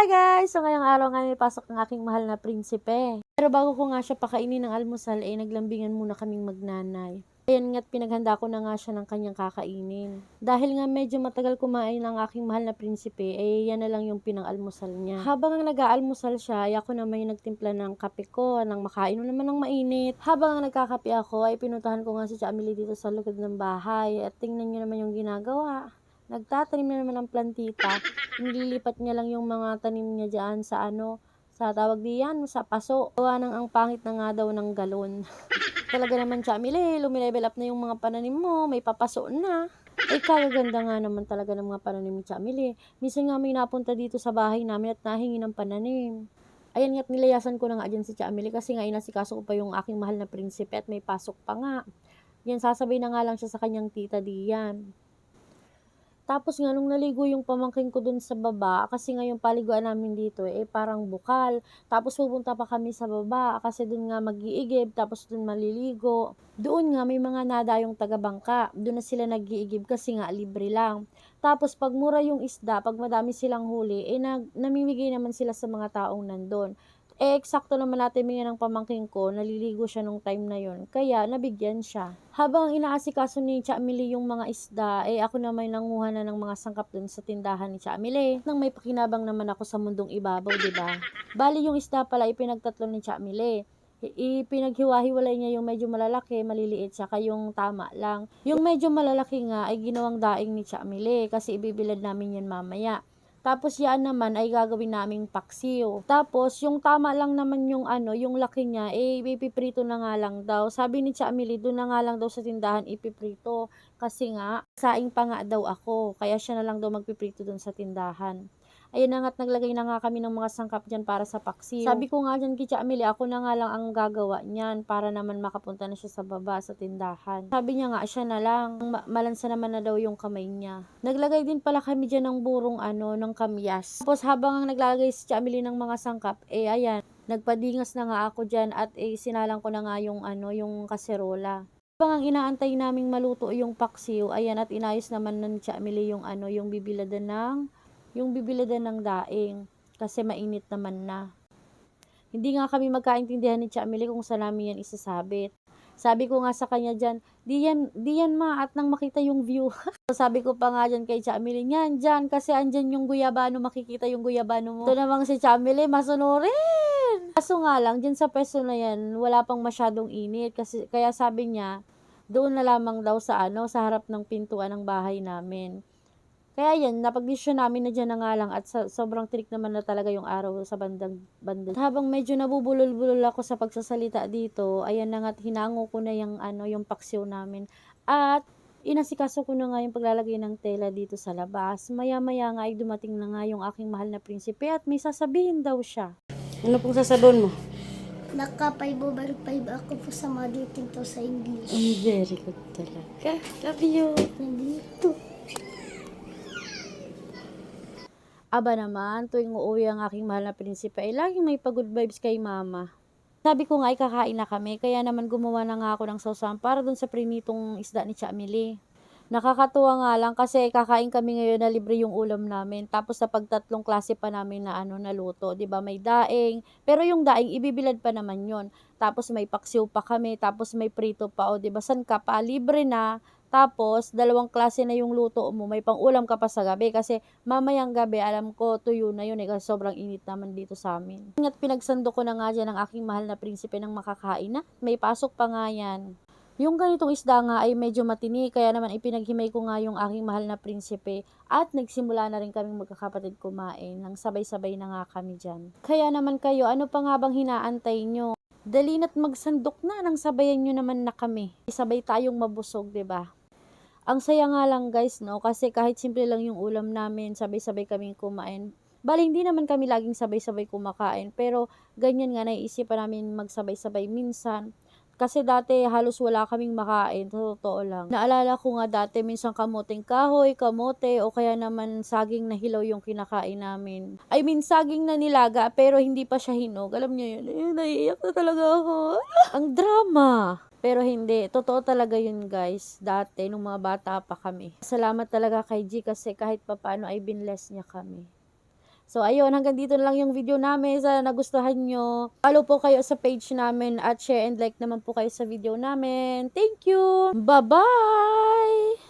Hi guys! So ngayong araw nga may pasok ang aking mahal na prinsipe. Pero bago ko nga siya pakainin ng almusal, eh naglambingan muna kaming magnanay. Ayan nga't pinaghanda ko na nga siya ng kanyang kakainin. Dahil nga medyo matagal kumain ang aking mahal na prinsipe, eh yan na lang yung pinang-almusal niya. Habang ang nag-aalmusal siya, ay ako naman yung nagtimpla ng kape ko, nang makainom naman ng mainit. Habang ang nagkakape ako, ay pinuntahan ko nga si Chamili dito sa likod ng bahay. At tingnan niyo naman yung ginagawa. Nagtatanim na naman ng plantita. Nililipat niya lang yung mga tanim niya dyan sa ano, sa tawag diyan, sa paso. Gawa ng ang pangit na nga daw ng galon. Talaga naman, Chamili, lumilevel up na yung mga pananim mo, may papaso na. Eh, kagaganda nga naman talaga ng mga pananim ni Chamili. Minsan nga may napunta dito sa bahay namin at nahingi ng pananim. Ayan nga't nilayasan ko na nga dyan si Chamili kasi nga inasikaso ko pa yung aking mahal na prinsipe at may pasok pa nga. Yan, sasabay na nga lang siya sa kanyang tita Dian. Tapos nga nung naligo yung pamangkin ko dun sa baba, kasi nga yung paliguan namin dito eh parang bukal. Tapos pupunta pa kami sa baba kasi dun nga mag-iigib, tapos dun maliligo. Doon nga may mga nadayong taga-bangka. Doon na sila nag-iigib kasi nga libre lang. Tapos pag mura yung isda, pag madami silang huli, eh nag, namimigay naman sila sa mga taong nandun. Eh, eksakto naman natin mga ng pamangking ko, naliligo siya nung time na yon Kaya, nabigyan siya. Habang inaasikaso ni Chamili yung mga isda, eh ako naman nanguha na ng mga sangkap dun sa tindahan ni Chamili. Nang may pakinabang naman ako sa mundong ibabaw, di ba? Bali yung isda pala, ipinagtatlo ni Chamili ipinaghiwa-hiwalay niya yung medyo malalaki, maliliit, saka yung tama lang. Yung medyo malalaki nga ay ginawang daing ni Chamili kasi ibibilad namin yan mamaya. Tapos yan naman ay gagawin naming paksiw. Tapos yung tama lang naman yung ano, yung laki niya, eh ipiprito na nga lang daw. Sabi ni Chamili, doon na nga lang daw sa tindahan ipiprito. Kasi nga, saing pa nga daw ako. Kaya siya na lang daw magpiprito doon sa tindahan. Ayun na nga't naglagay na nga kami ng mga sangkap dyan para sa paksiw. Sabi ko nga dyan kay Chamili, ako na nga lang ang gagawa niyan para naman makapunta na siya sa baba sa tindahan. Sabi niya nga, siya na lang. Ma- malansa naman na daw yung kamay niya. Naglagay din pala kami dyan ng burong ano, ng kamyas. Tapos habang ang naglalagay si Chamili ng mga sangkap, eh ayan, nagpadingas na nga ako dyan at eh sinalang ko na nga yung ano, yung kaserola. Habang ang inaantay naming maluto yung paksiw, ayan at inayos naman ng Chamili yung ano, yung bibiladan ng yung bibilidan ng daing kasi mainit naman na. Hindi nga kami magkaintindihan ni Chamili kung saan namin yan isasabit. Sabi ko nga sa kanya dyan, di yan, di yan ma, at nang makita yung view. Sabi ko pa nga dyan kay Chamili, yan, dyan, kasi andyan yung guyabano, makikita yung guyabano mo. Ito namang si Chamili, masunurin! Kaso nga lang, dyan sa pwesto na yan, wala pang masyadong init, kasi, kaya sabi niya, doon na lamang daw sa ano, sa harap ng pintuan ng bahay namin. Kaya yan, napagdesisyon namin na dyan na nga lang at sa, sobrang tirik naman na talaga yung araw sa bandang banda. Habang medyo nabubulol-bulol ako sa pagsasalita dito, ayan na nga't hinango ko na yung, ano, yung paksiw namin. At inasikaso ko na nga yung paglalagay ng tela dito sa labas. Maya-maya nga ay dumating na nga yung aking mahal na prinsipe at may sasabihin daw siya. Ano pong sasabihin mo? Naka 5 over 5 ako po sa mother to sa English. very good talaga. Love you. Nandito. Aba naman, tuwing uuwi ang aking mahal na prinsipe ay laging may pag-good vibes kay mama. Sabi ko nga ay kakain na kami, kaya naman gumawa na nga ako ng sausawan para dun sa prinitong isda ni Chamili. Nakakatuwa nga lang kasi kakain kami ngayon na libre yung ulam namin. Tapos sa pagtatlong klase pa namin na ano naluto, 'di ba? May daing, pero yung daing ibibilad pa naman 'yon. Tapos may paksiw pa kami, tapos may prito pa, o 'di ba? San ka pa? Libre na. Tapos, dalawang klase na yung luto mo. May pang-ulam ka pa sa gabi. Kasi, mamayang gabi, alam ko, tuyo na yun. Eh, kasi sobrang init naman dito sa amin. At pinagsando ko na nga dyan ang aking mahal na prinsipe ng makakain na. May pasok pa nga yan. Yung ganitong isda nga ay medyo matini, kaya naman ipinaghimay ko nga yung aking mahal na prinsipe at nagsimula na rin kaming magkakapatid kumain nang sabay-sabay na nga kami dyan. Kaya naman kayo, ano pa nga bang hinaantay nyo? Dali na't magsandok na nang sabayan nyo naman na kami. Sabay tayong mabusog, ba? Ang saya nga lang guys, no? Kasi kahit simple lang yung ulam namin, sabay-sabay kaming kumain. Bali, hindi naman kami laging sabay-sabay kumakain. Pero, ganyan nga, naiisipan namin magsabay-sabay minsan. Kasi dati halos wala kaming makain, sa totoo lang. Naalala ko nga dati minsan kamoteng kahoy, kamote, o kaya naman saging na hilaw yung kinakain namin. I mean, saging na nilaga, pero hindi pa siya hinog. Alam niyo yun, naiiyak na talaga ako. Ang drama! Pero hindi, totoo talaga yun guys, dati nung mga bata pa kami. Salamat talaga kay G kasi kahit papano ay binless niya kami. So, ayun, hanggang dito na lang yung video namin. Sana nagustuhan nyo. Follow po kayo sa page namin at share and like naman po kayo sa video namin. Thank you! Bye-bye!